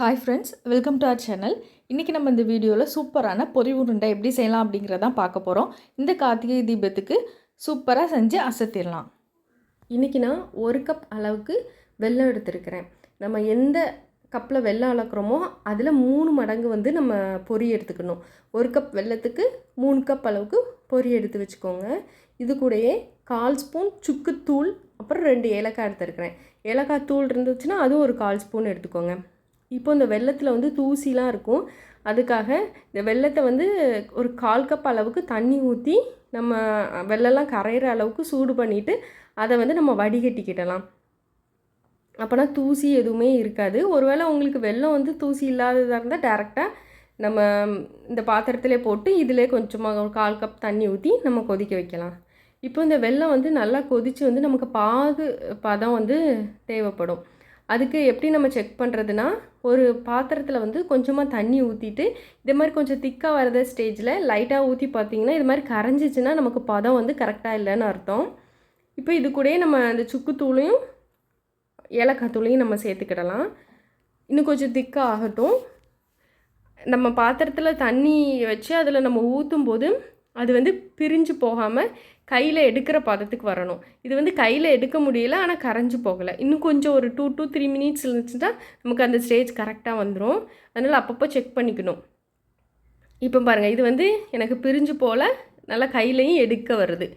Hi friends welcome to our channel இன்றைக்கி நம்ம இந்த வீடியோவில் சூப்பரான பொரி உருண்டை எப்படி செய்யலாம் அப்படிங்கிறதான் பார்க்க போகிறோம் இந்த கார்த்திகை தீபத்துக்கு சூப்பராக செஞ்சு அசத்திடலாம். இன்றைக்கி நான் ஒரு கப் அளவுக்கு வெல்லம் எடுத்திருக்கிறேன். நம்ம எந்த கப்பில் வெள்ளம் அளக்குறோமோ அதில் மூணு மடங்கு வந்து நம்ம பொரி எடுத்துக்கணும். ஒரு கப் வெல்லத்துக்கு மூணு கப் அளவுக்கு பொரி எடுத்து வச்சுக்கோங்க. இது கூடயே கால் ஸ்பூன் சுக்குத்தூள் அப்புறம் ரெண்டு ஏலக்காய் எடுத்துருக்கிறேன். ஏலக்காய் தூள் இருந்துச்சுன்னா அதுவும் ஒரு கால் ஸ்பூன் எடுத்துக்கோங்க. இப்போ இந்த வெள்ளத்தில் வந்து தூசிலாம் இருக்கும். அதுக்காக இந்த வெள்ளத்தை வந்து ஒரு கால் கப் அளவுக்கு தண்ணி ஊற்றி நம்ம வெள்ளெல்லாம் கரையிற அளவுக்கு சூடு பண்ணிவிட்டு அதை வந்து நம்ம வடிகட்டிக்கிடலாம். அப்போனா தூசி எதுவுமே இருக்காது. ஒருவேளை உங்களுக்கு வெள்ளம் வந்து தூசி இல்லாததாக இருந்தால் டேரெக்டாக நம்ம இந்த பாத்திரத்திலே போட்டு இதிலே கொஞ்சமாக ஒரு கால் கப் தண்ணி ஊற்றி நம்ம கொதிக்க வைக்கலாம். இப்போ இந்த வெள்ளம் வந்து நல்லா கொதித்து வந்து நமக்கு பாகு பதம் வந்து தேவைப்படும். அதுக்கு எப்படி நம்ம செக் பண்ணுறதுனா ஒரு பாத்திரத்தில் வந்து கொஞ்சமாக தண்ணி ஊற்றிட்டு இதே மாதிரி கொஞ்சம் திக்காக வரத ஸ்டேஜில் லைட்டாக ஊற்றி பார்த்தீங்கன்னா இது மாதிரி கரைஞ்சிச்சின்னா நமக்கு பதம் வந்து கரெக்டாக இல்லைன்னு அர்த்தம். இப்போ இது கூடயே நம்ம அந்த சுக்குத்தூளையும் ஏலக்காய் தூளையும் நம்ம சேர்த்துக்கிடலாம். இன்னும் கொஞ்சம் திக்காக ஆகட்டும். நம்ம பாத்திரத்தில் தண்ணி வச்சு அதில் நம்ம ஊற்றும் போது அது வந்து பிரிஞ்சு போகாமல் கையில் எடுக்கிற பதத்துக்கு வரணும். இது வந்து கையில் எடுக்க முடியல ஆனால் கரைஞ்சி போகலை. இன்னும் கொஞ்சம் ஒரு டூ டூ த்ரீ மினிட்ஸ் இருந்துச்சுன்னா நமக்கு அந்த ஸ்டேஜ் கரெக்டாக வந்துடும் அதனால் அப்பப்போ செக் பண்ணிக்கணும். இப்போ பாருங்கள் இது வந்து எனக்கு பிரிஞ்சு போல் நல்லா கையிலையும் எடுக்க வருது.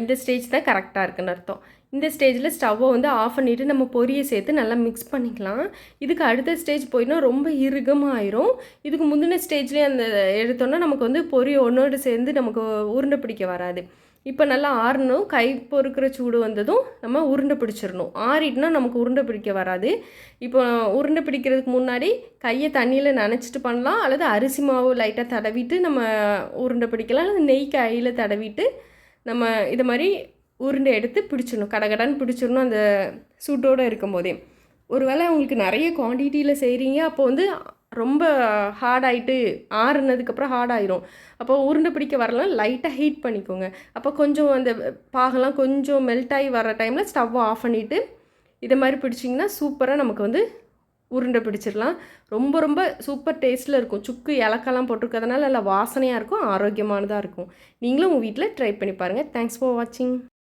இந்த ஸ்டேஜ் தான் கரெக்டாக இருக்குன்னு அர்த்தம். இந்த ஸ்டேஜில் ஸ்டவ்வை வந்து ஆஃப் பண்ணிவிட்டு நம்ம பொரியை சேர்த்து நல்லா மிக்ஸ் பண்ணிக்கலாம். இதுக்கு அடுத்த ஸ்டேஜ் போயினா ரொம்ப இறுகமாக ஆயிரும் இதுக்கு முந்தின ஸ்டேஜ்லேயே அந்த எடுத்தோன்னா நமக்கு வந்து பொரி ஒன்றோடு சேர்ந்து நமக்கு உருண்டை பிடிக்க வராது. இப்போ நல்லா ஆறணும். கை பொறுக்கிற சூடு வந்ததும் நம்ம உருண்டை பிடிச்சிடணும். ஆறிட்டுனா நமக்கு உருண்டை பிடிக்க வராது. இப்போ உருண்டை பிடிக்கிறதுக்கு முன்னாடி கையை தண்ணியில் நனைச்சிட்டு பண்ணலாம். அல்லது அரிசி மாவு லைட்டாக தடவிட்டு நம்ம உருண்டை பிடிக்கலாம். அல்லது நெய் கையில் தடவிட்டு நம்ம இதை மாதிரி உருண்டை எடுத்து பிடிச்சிடணும் கடகடான்னு பிடிச்சிடணும் அந்த சூட்டோடு இருக்கும் போதே ஒருவேளை உங்களுக்கு நிறைய குவான்டிட்டியில் செய்கிறீங்க அப்போ வந்து ரொம்ப ஹார்ட் ஆகிட்டு ஆறுனதுக்கப்புறம் ஹார்ட் ஆயிரும். அப்போ உருண்டை பிடிக்க வரலாம் லைட்டாக ஹீட் பண்ணிக்கோங்க. அப்போ கொஞ்சம் அந்த பாகெல்லாம் கொஞ்சம் மெல்ட் ஆகி வர டைமில் ஸ்டவ்வை ஆஃப் பண்ணிவிட்டு இதை மாதிரி பிடிச்சிங்கன்னா சூப்பராக நமக்கு வந்து உருண்டை பிடிச்சிடலாம். ரொம்ப ரொம்ப சூப்பர் டேஸ்ட்டில் இருக்கும். சுக்கு இலக்கெல்லாம் போட்டிருக்கிறதுனால நல்லா வாசனையாக இருக்கும் ஆரோக்கியமானதாக இருக்கும். நீங்களும் உங்கள் வீட்டில் ட்ரை பண்ணி பாருங்கள் தேங்க்ஸ் ஃபார் வாட்சிங்